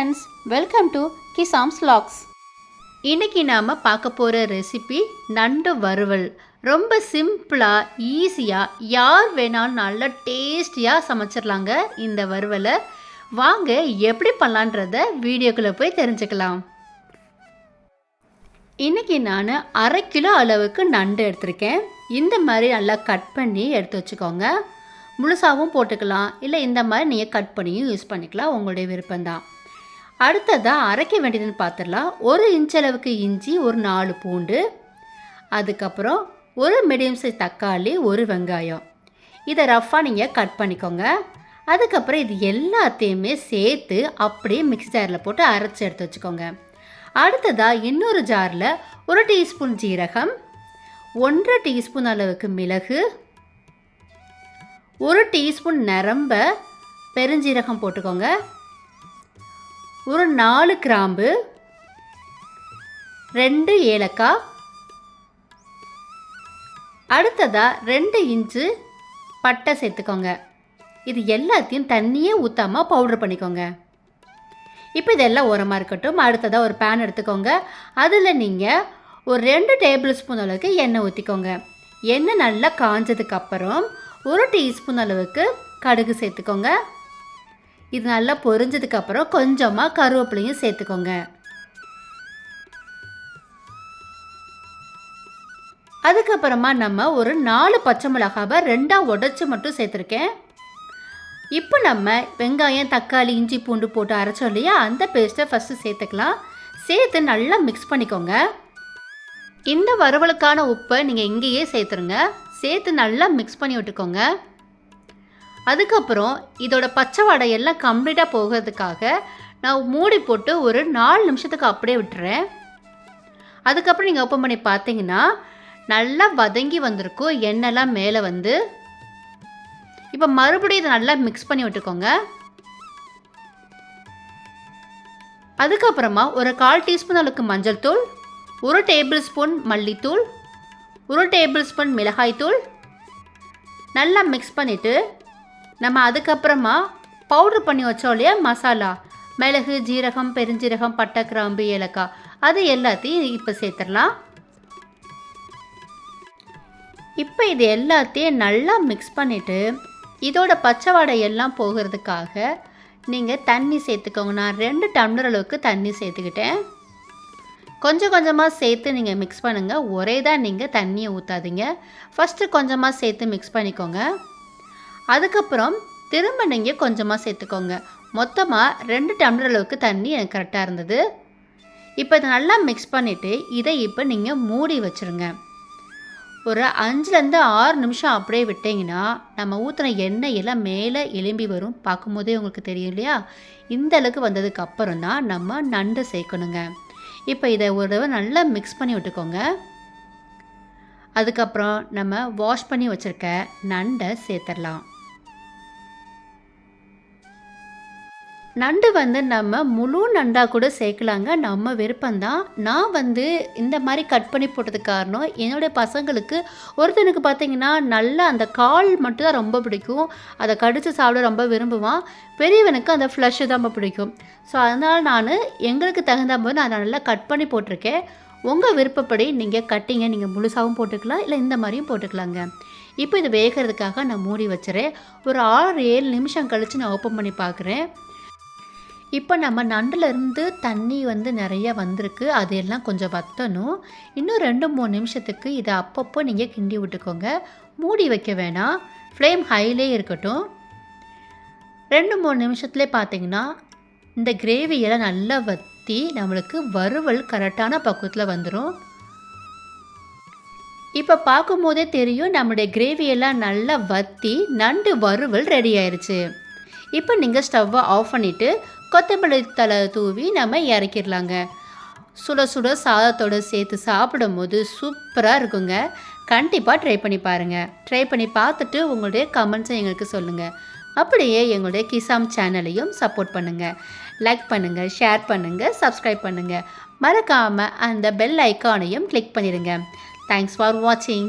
Friends welcome to கிசாம்ஸ் லாக்ஸ் இன்னைக்கு நாம் பார்க்க போகிற ரெசிபி நண்டு வறுவல். ரொம்ப சிம்பிளாக ஈஸியாக யார் வேணாலும் நல்லா டேஸ்டியாக சமைச்சிடலாங்க இந்த வறுவலை. வாங்க எப்படி பண்ணலான்றத வீடியோக்குள்ளே போய் தெரிஞ்சுக்கலாம். இன்றைக்கி நான் அரை கிலோ அளவுக்கு நண்டு எடுத்திருக்கேன். இந்த மாதிரி நல்லா கட் பண்ணி எடுத்து வச்சுக்கோங்க. முழுசாகவும் போட்டுக்கலாம். இல்லை இந்த மாதிரி நீங்கள் கட் பண்ணியும் யூஸ் பண்ணிக்கலாம். உங்களுடைய விருப்பம்தான். அடுத்ததாக அரைக்க வேண்டியதுன்னு பார்த்துடலாம் ஒரு இன்ச் அளவுக்கு இஞ்சி ஒரு நாலு பூண்டு. அதுக்கப்புறம் ஒரு மீடியம் சைஸ் தக்காளி ஒரு வெங்காயம். இதை ரஃப்பாக நீங்கள் கட் பண்ணிக்கோங்க. அதுக்கப்புறம் இது எல்லாத்தையுமே சேர்த்து அப்படியே மிக்ஸ் ஜாரில் போட்டு அரைச்சி எடுத்து வச்சுக்கோங்க. அடுத்ததாக இன்னொரு ஜாரில் ஒரு டீஸ்பூன் ஜீரகம் ஒன்றரை டீஸ்பூன் அளவுக்கு மிளகு ஒரு டீஸ்பூன் நிரம்ப பெருஞ்சீரகம் போட்டுக்கோங்க. ஒரு நாலு கிராம்பு ரெண்டு ஏலக்காய் அடுத்ததாக ரெண்டு இன்ச்சு பட்டை சேர்த்துக்கோங்க. இது எல்லாத்தையும் தண்ணியே ஊற்றாமல் பவுடர் பண்ணிக்கோங்க. இப்போ இதெல்லாம் உரமாக இருக்கட்டும். அடுத்ததாக ஒரு பேன் எடுத்துக்கோங்க. அதில் நீங்கள் ஒரு ரெண்டு டேபிள் ஸ்பூன் அளவுக்கு எண்ணெய் ஊற்றிக்கோங்க எண்ணெய் நல்லா காஞ்சதுக்கப்புறம் ஒரு டீஸ்பூன் அளவுக்கு கடுகு சேர்த்துக்கோங்க. இது நல்லா பொரிஞ்சதுக்கு அப்புறம் கொஞ்சமாக கருவேப்பிலையும் சேர்த்துக்கோங்க. அதுக்கப்புறமா நம்ம ஒரு நாலு பச்சை மிளகாவை ரெண்டாக உடச்சி மட்டும் சேர்த்துருக்கேன். இப்போ நம்ம வெங்காயம் தக்காளி இஞ்சி பூண்டு போட்டு அரைச்சோம் இல்லையா? அந்த பேஸ்ட்டை ஃபஸ்ட்டு சேர்த்துக்கலாம். சேர்த்து நல்லா மிக்ஸ் பண்ணிக்கோங்க. இந்த வறுவலுக்கான உப்பை நீங்கள் இங்கேயே சேர்த்துருங்க. சேர்த்து நல்லா மிக்ஸ் பண்ணி விட்டுக்கோங்க. அதுக்கப்புறம் இதோட பச்சை வடை எல்லாம் கம்ப்ளீட்டாக போகிறதுக்காக நான் மூடி போட்டு ஒரு நாலு நிமிஷத்துக்கு அப்படியே விட்டுறேன். அதுக்கப்புறம் நீங்கள் ஓப்பன் பண்ணி பார்த்தீங்கன்னா நல்லா வதங்கி வந்திருக்கும் எண்ணெய்லாம் மேலே வந்து. இப்போ மறுபடியும் இதை நல்லா மிக்ஸ் பண்ணி விட்டுக்கோங்க. அதுக்கப்புறமா ஒரு கால் டீஸ்பூன் அளவுக்கு மஞ்சள் தூள் ஒரு டேபிள் ஸ்பூன் மல்லித்தூள் ஒரு டேபிள் ஸ்பூன் மிளகாய்த்தூள். நல்லா மிக்ஸ் பண்ணிவிட்டு நம்ம அதுக்கப்புறமா பவுட்ரு பண்ணி வச்சோம் இல்லையா? மசாலா. மிளகு ஜீரகம் பெருஞ்சீரகம் பட்டை கிராம்பு ஏலக்காய். அது எல்லாத்தையும் இப்போ சேர்த்துடலாம். இப்போ இது எல்லாத்தையும் நல்லா மிக்ஸ் பண்ணிவிட்டு இதோட பச்சை வாடை எல்லாம் போகிறதுக்காக நீங்கள் தண்ணி சேர்த்துக்கோங்க. நான் ரெண்டு டம்ளர் அளவுக்கு தண்ணி சேர்த்துக்கிட்டேன். கொஞ்சம் கொஞ்சமாக சேர்த்து நீங்கள் மிக்ஸ் பண்ணுங்கள் ஒரே தான் நீங்கள் தண்ணியை ஊற்றாதீங்க ஃபஸ்ட்டு கொஞ்சமாக சேர்த்து மிக்ஸ் பண்ணிக்கோங்க. அதுக்கப்புறம் திரும்ப நீங்கள் கொஞ்சமாக சேர்த்துக்கோங்க. மொத்தமாக ரெண்டு டம்ளர் அளவுக்கு தண்ணி எனக்கு கரெக்டாக இருந்தது. இப்போ இதை நல்லா மிக்ஸ் பண்ணிவிட்டு இதை இப்போ நீங்கள் மூடி வச்சுருங்க. ஒரு அஞ்சுலேருந்து ஆறு நிமிஷம் அப்படியே விட்டிங்கன்னா நம்ம ஊற்றின எண்ணெய் எல்லாம் மேலே எலும்பி வரும். பார்க்கும்போதே உங்களுக்கு தெரியும் இல்லையா? இந்த அளவுக்கு வந்ததுக்கு அப்புறம் தான் நம்ம நண்டு சேர்க்கணுங்க. இப்போ இதை ஒரு தடவை நல்லா மிக்ஸ் பண்ணி விட்டுக்கோங்க. அதுக்கப்புறம் நம்ம வாஷ் பண்ணி வச்சுருக்க நண்டை சேர்த்துடலாம். நண்டு வந்து நம்ம முழு நண்டாக கூட சேர்க்கலாங்க. நம்ம விருப்பம்தான். நான் வந்து இந்த மாதிரி கட் பண்ணி போட்டதுக்கு காரணம் என்னுடைய பசங்களுக்கு ஒருத்தனுக்கு பார்த்தீங்கன்னா நல்லா அந்த கால் மட்டும் தான் ரொம்ப பிடிக்கும். அதை கடித்து சாப்பிட ரொம்ப விரும்புவான். பெரியவனுக்கு அந்த ஃப்ளஷ்ஷு தான் ரொம்ப பிடிக்கும். ஸோ அதனால் நான் எங்களுக்கு தகுந்த போது நான் நல்லா கட் பண்ணி போட்டிருக்கேன். உங்கள் விருப்பப்படி நீங்கள் கட்டிங்க. நீங்கள் முழுசாகவும் போட்டுக்கலாம். இல்லை இந்த மாதிரியும் போட்டுக்கலாங்க. இப்போ இது வேகிறதுக்காக நான் மூடி வச்சுறேன். ஒரு ஆறு ஏழு நிமிஷம் கழித்து நான் ஓப்பன் பண்ணி பார்க்குறேன் இப்போ நம்ம நண்டுலேருந்து தண்ணி வந்து நிறைய வந்திருக்கு. அதையெல்லாம் கொஞ்சம் வற்றணும் இன்னும் ரெண்டு மூணு நிமிஷத்துக்கு இதை அப்பப்போ நீங்கள் கிண்டி விட்டுக்கோங்க. மூடி வைக்க வேணாம். ஃப்ளேம் ஹைலே இருக்கட்டும். ரெண்டு மூணு நிமிஷத்துலேயே பார்த்தீங்கன்னா இந்த கிரேவியெல்லாம் நல்லா வற்றி நம்மளுக்கு வறுவல் கரெக்டான பக்குவத்தில் வந்துடும் இப்போ பார்க்கும்போதே தெரியும் நம்மளுடைய கிரேவியெல்லாம் நல்லா வற்றி நண்டு வறுவல் ரெடி ஆயிடுச்சு இப்போ நீங்கள் ஸ்டவ்வை ஆஃப் பண்ணிவிட்டு கொத்தமல்லி தலை தூவி நம்ம இறக்கிடலாங்க. சுட சுட சாதத்தோடு சேர்த்து சாப்பிடும் போது சூப்பராக இருக்குங்க. கண்டிப்பாக ட்ரை பண்ணி பாருங்கள் ட்ரை பண்ணி பார்த்துட்டு உங்களுடைய கமெண்ட்ஸை எங்களுக்கு சொல்லுங்கள் அப்படியே எங்களுடைய கிசாம் சேனலையும் சப்போர்ட் பண்ணுங்கள் லைக் பண்ணுங்கள் ஷேர் பண்ணுங்கள் சப்ஸ்கிரைப் பண்ணுங்கள் மறக்காமல் அந்த பெல் ஐக்கானையும் கிளிக் பண்ணிடுங்க. தேங்க்ஸ் ஃபார் வாட்சிங்